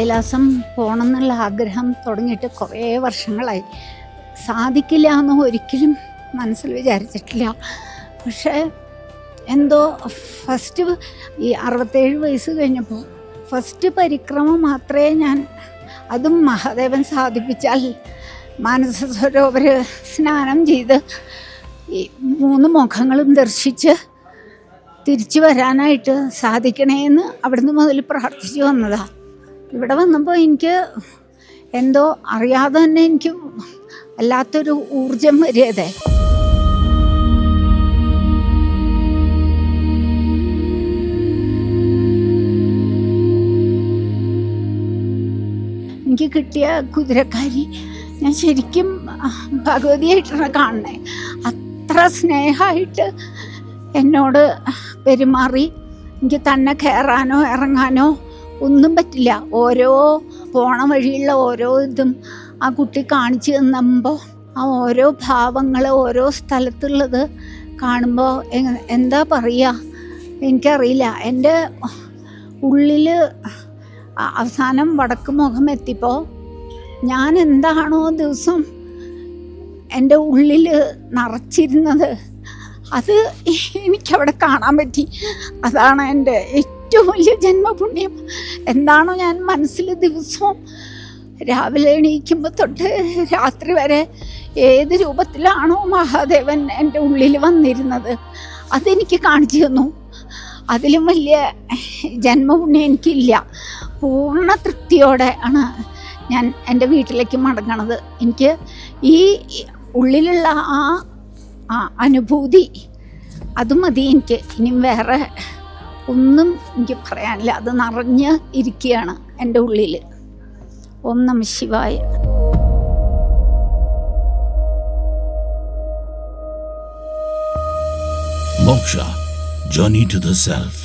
കൈലാസം പോകണം എന്നുള്ള ആഗ്രഹം തുടങ്ങിയിട്ട് കുറേ വർഷങ്ങളായി. സാധിക്കില്ല എന്ന് ഒരിക്കലും മനസ്സിൽ വിചാരിച്ചിട്ടില്ല. പക്ഷേ എന്തോ ഫസ്റ്റ് ഈ അറുപത്തേഴ് വയസ്സ് കഴിഞ്ഞപ്പോൾ ഫസ്റ്റ് പരിക്രമം മാത്രമേ ഞാൻ അതും മഹാദേവൻ സാധിപ്പിച്ചാൽ മാനസ സ്വരോവർ സ്നാനം ചെയ്ത് ഈ മൂന്ന് മുഖങ്ങളും ദർശിച്ച് തിരിച്ചു വരാനായിട്ട് സാധിക്കണേ എന്ന് അവിടുന്ന് മുതൽ പ്രാർത്ഥിച്ചു വന്നതാ. ഇവിടെ വന്നപ്പോൾ എനിക്ക് എന്തോ അറിയാതെ തന്നെ എനിക്ക് വല്ലാത്തൊരു ഊർജം വരിയതേ എനിക്ക് കിട്ടിയ കുതിരക്കാരി ഞാൻ ശരിക്കും ഭഗവതിയായിട്ടാണ് കാണണേ അത്ര സ്നേഹമായിട്ട് എന്നോട് പെരുമാറി. എനിക്ക് തന്നെ കയറാനോ ഇറങ്ങാനോ ഒന്നും പറ്റില്ല. ഓരോ പോണ വഴിയുള്ള ഓരോ ഇതും ആ കുട്ടി കാണിച്ചു തന്നുമ്പോൾ ആ ഓരോ ഭാവങ്ങൾ ഓരോ സ്ഥലത്തുള്ളത് കാണുമ്പോൾ എന്താ പറയുക എനിക്കറിയില്ല. എന്റെ ഉള്ളിൽ അവസാനം വടക്ക് മുഖം എത്തിയപ്പോൾ ഞാൻ എന്താണോ ദിവസം എന്റെ ഉള്ളിൽ നിറച്ചിരുന്നത് അത് എനിക്കവിടെ കാണാൻ പറ്റി. അതാണ് എന്റെ ഏറ്റവും വലിയ ജന്മപുണ്യം. എന്താണോ ഞാൻ മനസ്സിൽ ദിവസവും രാവിലെ എണീക്കുമ്പോൾ തൊട്ട് രാത്രി വരെ ഏത് രൂപത്തിലാണോ മഹാദേവൻ എന്റെ ഉള്ളിൽ വന്നിരുന്നത്. അതെനിക്ക് കാണിച്ചു തന്നു. അതിലും വലിയ ജന്മപുണ്യം എനിക്കില്ല. പൂർണ തൃപ്തിയോടെ ആണ് ഞാൻ എന്റെ വീട്ടിലേക്ക് മടങ്ങണത്. എനിക്ക് ഈ ഉള്ളിലുള്ള ആ ആ അനുഭൂതി. അത് മതി എനിക്ക്. ഇനിയും വേറെ ഒന്നും എനിക്ക് പറയാനില്ല. അത് നിറഞ്ഞ് ഇരിക്കുകയാണ് എന്റെ ഉള്ളിൽ ഓം ശിവായ. Moksha Journey to the Self.